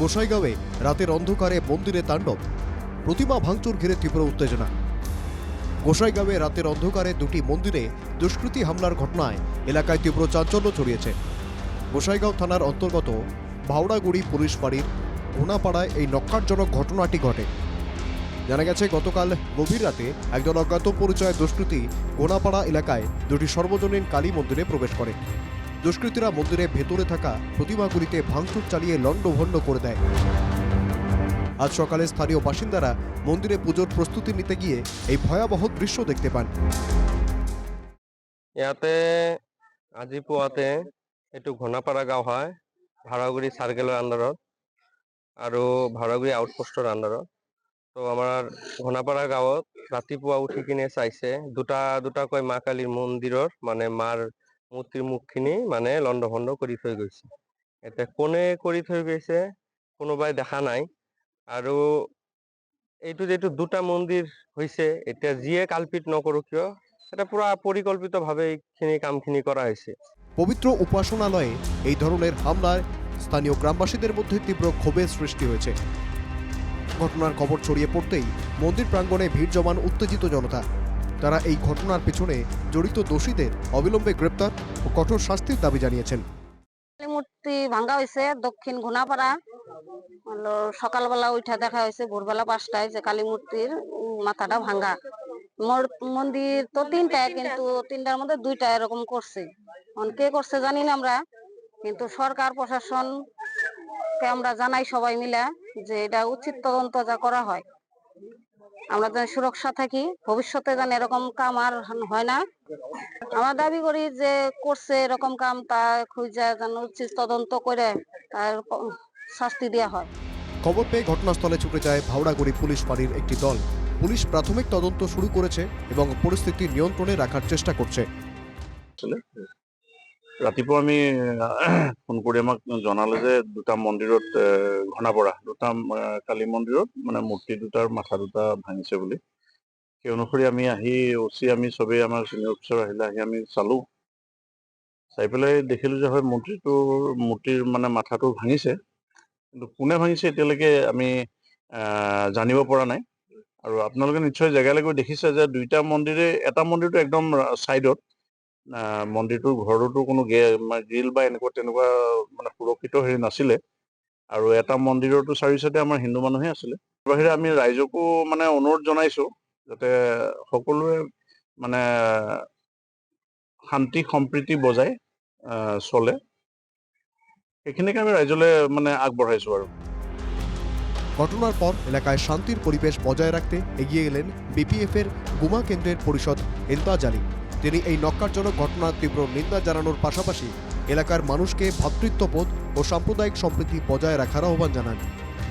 গোসাইগাঁওয়ে রাতের অন্ধকারে মন্দিরে তাণ্ডব। প্রতিমা ভাঙচুর ঘিরে তীব্র উত্তেজনা। গোসাইগাঁওয়ে রাতের অন্ধকারে দুটি মন্দিরে দুষ্কৃতী হামলার ঘটনায় এলাকায় তীব্র চাঞ্চল্য ছড়িয়েছে। গোসাইগাঁও থানার অন্তর্গত ভাওড়াগুড়ি পুলিশ বাড়ির ঘোনাপাড়ায় এই নক্কারজনক ঘটনাটি ঘটে। জানা গেছে, গতকাল গভীর রাতে একজন অজ্ঞাত পরিচয় দুষ্কৃতী গোনাপাড়া এলাকায় দুটি সর্বজনীন কালী মন্দিরে প্রবেশ করে। দুষ্কৃতীরা মন্দিরে ভেতরে থাকা প্রতিমাগুলিতে ভাঙচুর চালিয়ে লণ্ডভণ্ড করে দেয়। আজ সকালে স্থানীয় বাসিন্দারা মন্দিরে পুজোর প্রস্তুতি নিতে গিয়ে এই ভয়াবহ দৃশ্য দেখতে পান। ইয়াতে আজি পুৱাতে এইটো ঘনাপাৰা গাঁও হয়, ভাড়াগুৰি চাৰ্কেলৰ আণ্ডাৰত আৰু ভাড়াগুৰি আউটপোষ্টৰ আণ্ডাৰত। তো আমাৰ ঘনাপাৰা গাঁৱত ৰাতিপুৱা উঠি কিনে চাইছে, দুটা দুটাকৈ মা কালীৰ মন্দিৰৰ মানে মাৰ মূৰ্তিৰ মুখখিনি মানে লণ্ড ভণ্ড কৰি থৈ গৈছে। এতিয়া কোনে কৰি থৈ গৈছে কোনোবাই দেখা নাই। আৰু এইটো যিটো দুটা মন্দিৰ হৈছে, এতিয়া যিয়ে কালপিত নকৰো কিয় এটা পুৰা পরিকল্পিতভাবে এইখিনি কামখিনি করা হয়েছে পবিত্র উপাসনালয়ে এই ধরনের হামলায় স্থানীয় গ্রামবাসীদের মধ্যে তীব্র ক্ষোভের সৃষ্টি হয়েছে। ঘটনার খবর ছড়িয়ে পড়তেই মন্দির প্রাঙ্গণে ভিড় জমান উত্তেজিত জনতা। তারা এই ঘটনার পেছনে জড়িত দোষীদের অবিলম্বে গ্রেপ্তার ও কঠোর শাস্তির দাবি জানিয়েছেন। মূর্তি ভাঙ্গা হয়েছে দক্ষিণ ঘোনাপাড়া সকালবেলা উঠা দেখা হয়েছে, ভোরবেলা পাঁচটায় যে কালী মূর্তির মাথাটা ভাঙ্গা মন্দির তো তিনটায়, কিন্তু তিনটার মধ্যে দুইটা এরকম করছে। কে করছে জানি না আমরা, কিন্তু সরকার, প্রশাসনকে আমরা জানাই সবাই মিলে যে এটা উচিত তদন্ত যা করা হয়। আমরা যেন সুরক্ষা থাকি। ভবিষ্যতে যেন এরকম কাম আর হয় না। আমরা দাবি করি যে করছে এরকম কাম, তা খুঁজে যেন উচিত তদন্ত করে তার শাস্তি দেওয়া হয়। খবর পেয়ে ঘটনাস্থলে ছুটে যায় ভাওড়াগুড়ি পুলিশ ফাঁড়ির একটি দল। পুলিশ প্রাথমিক তদন্ত শুরু করেছে এবং পরিস্থিতি নিয়ন্ত্রণে রাখার চেষ্টা করছে। ৰাতিপুৱা আমি ফোন কৰি আমাক জনালে যে দুটা মন্দিৰত ঘনা পৰা দুটা কালী মন্দিৰত মানে মূৰ্তি দুটাৰ মাথা দুটা ভাঙিছে বুলি। সেই অনুসৰি আমি আহি উচি আমি চবেই আমাৰ চিনিয়ৰ অফিচাৰ আহিলে আহি আমি চালো। চাই পেলাই দেখিলো যে হয় মূৰ্তিটোৰ মূৰ্তিৰ মানে মাথাটো ভাঙিছে। কিন্তু কোনে ভাঙিছে এতিয়ালৈকে আমি জানিব পৰা নাই। আৰু আপোনালোকে নিশ্চয় জেগালৈ গৈ দেখিছে যে দুইটা মন্দিৰে এটা মন্দিৰটো একদম ছাইডত মন্দিৰটোৰ ঘৰতো কোনো গ্ৰিল বা এনেকুৱা তেনেকুৱা মানে সুৰক্ষিত হেৰি নাছিলে। আৰু এটা মন্দিৰতো চাৰি চাইডে আমাৰ হিন্দু মানুহে আছিলে। বাহিৰে আমি ৰাইজকো মানে অনুৰোধ জনাইছো যাতে সকলোৱে মানে শান্তি, সম্প্ৰীতি বজাই চলে। সেইখিনিকে আমি ৰাইজলৈ মানে আগবঢ়াইছো আৰু। ঘটনার পর এলাকায় শান্তির পরিবেশ বজায় রাখতে এগিয়ে এলেন বিপিএফের গুমা কেন্দ্রের পরিষদ ইন্তাজ আলী তিনি এই নক্কারজনক ঘটনার তীব্র নিন্দা জানানোর পাশাপাশি এলাকার মানুষকে ভ্রাতৃত্ববোধ ও সাম্প্রদায়িক সম্প্রীতি বজায় রাখার আহ্বান জানান।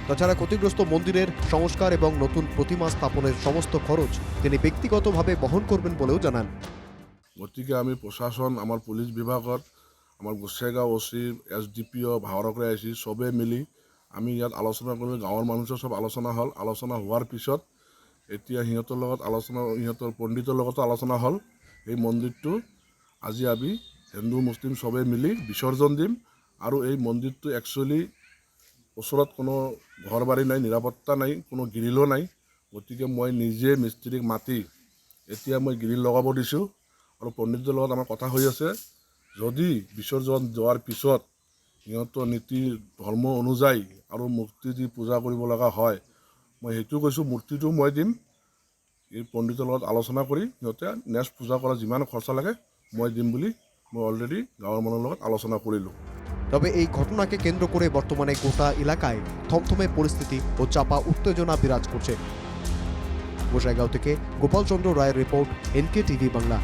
তাছাড়া ক্ষতিগ্রস্ত মন্দিরের সংস্কার এবং নতুন প্রতিমা স্থাপনের সমস্ত খরচ তিনি ব্যক্তিগতভাবে বহন করবেন বলেও জানান। গতিকে আমি প্ৰশাসন আমাৰ পুলিচ বিভাগত আমাৰ Gossaigaon O C S D P O' ভাৰতলৈ আহিছে চবেই মিলি আমি ইয়াত আলোচনা কৰি গাঁৱৰ মানুহৰ চব আলোচনা হ'ল। আলোচনা হোৱাৰ পিছত এতিয়া সিহঁতৰ লগত আলোচনা, সিহঁতৰ পণ্ডিতৰ লগতো আলোচনা হ'ল। এই মন্দিৰটো আজি আমি হিন্দু, মুছলিম চবেই মিলি বিসৰ্জন দিম আৰু এই মন্দিৰটো একচুৱেলি ওচৰত কোনো ঘৰ বাৰী নাই, নিৰাপত্তা নাই, কোনো গ্ৰিলো নাই। গতিকে মই নিজে মিস্ত্ৰীক মাতি এতিয়া মই গ্ৰিল লগাব দিছোঁ আৰু পণ্ডিতৰ লগত আমাৰ কথা হৈ আছে। যদি বিসৰ্জন যোৱাৰ পিছত সিহঁতৰ নীতি, ধৰ্ম অনুযায়ী আৰু মূৰ্তি দি পূজা কৰিব লগা হয়, মই সেইটো কৈছোঁ, মূৰ্তিটো মই দিম। এই পণ্ডিতৰ লগত আলোচনা কৰি সিহঁতে নেক্সট পূজা কৰা যিমান খৰচা লাগে, মই দিম বুলি মই অলৰেডি গাঁৱৰ মানুহৰ লগত আলোচনা কৰিলোঁ। তবে এই ঘটনাকে কেন্দ্র করে বর্তমানে গোটা এলাকায় থমথমে পরিস্থিতি ও চাপা উত্তেজনা বিরাজ করছে গোসাইগাঁও থেকে গোপালচন্দ্র রায়ের রিপোর্ট এনকে টিভি বাংলা।